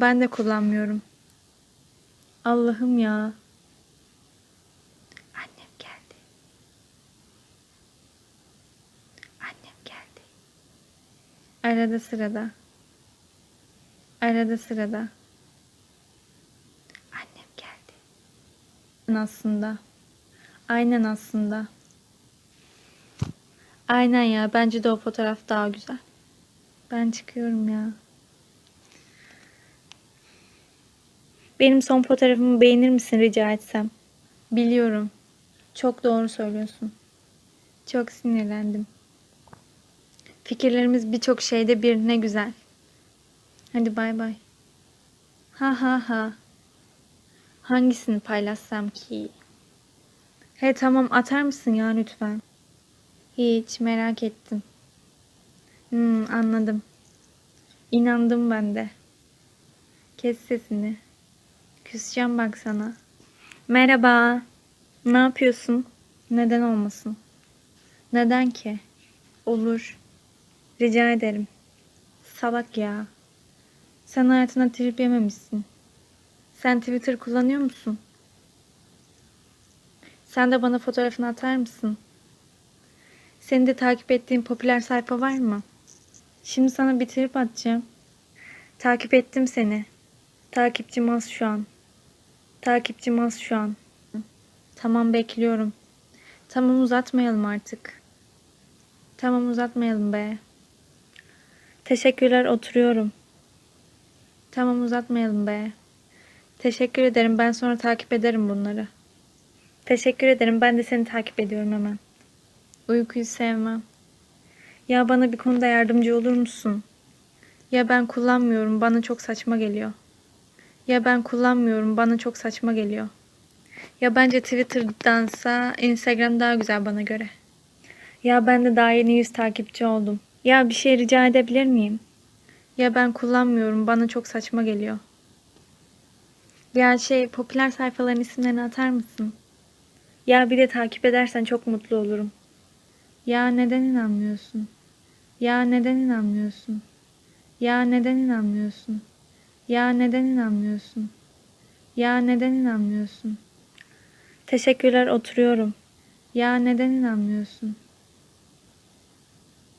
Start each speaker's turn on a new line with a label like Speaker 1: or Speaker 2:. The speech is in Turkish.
Speaker 1: Ben de kullanmıyorum. Allah'ım ya. Annem geldi. Annem geldi. Arada sırada. Arada sırada. Annem geldi. Aslında. Aynen aslında. Aynen ya. Bence de o fotoğraf daha güzel. Ben çıkıyorum ya. Benim son fotoğrafımı beğenir misin rica etsem? Biliyorum. Çok doğru söylüyorsun. Çok sinirlendim. Fikirlerimiz birçok şeyde bir ne güzel. Hadi bay bay. Ha ha ha. Hangisini paylaşsam ki? He tamam atar mısın ya lütfen? Hiç merak ettim. Hmm, anladım. İnandım ben de. Kes sesini. Küseceğim bak sana. Merhaba. Ne yapıyorsun? Neden olmasın? Neden ki? Olur. Rica ederim. Salak ya. Sen hayatına trip yememişsin. Sen Twitter kullanıyor musun? Sen de bana fotoğrafını atar mısın? Seni de takip ettiğin popüler sayfa var mı? Şimdi sana bir trip atacağım. Takip ettim seni. Takipçim az şu an. Takipçim az şu an. Tamam bekliyorum. Tamam uzatmayalım artık. Tamam uzatmayalım be. Teşekkürler oturuyorum. Tamam uzatmayalım be. Teşekkür ederim. Ben sonra takip ederim bunları. Teşekkür ederim. Ben de seni takip ediyorum hemen. Uykuyu sevmem. Ya bana bir konuda yardımcı olur musun? Ya ben kullanmıyorum. Bana çok saçma geliyor. Ya ben kullanmıyorum. Bana çok saçma geliyor. Ya bence Twitter'dansa Instagram daha güzel bana göre. Ya ben de daha yeni 100 takipçi oldum. Ya bir şey rica edebilir miyim? Ya ben kullanmıyorum. Bana çok saçma geliyor. Ya şey popüler sayfaların isimlerini atar mısın? Ya bir de takip edersen çok mutlu olurum. Ya neden inanmıyorsun? Ya neden inanmıyorsun? Ya neden inanmıyorsun? Ya neden inanmıyorsun? Ya neden inanmıyorsun? Teşekkürler oturuyorum. Ya neden inanmıyorsun?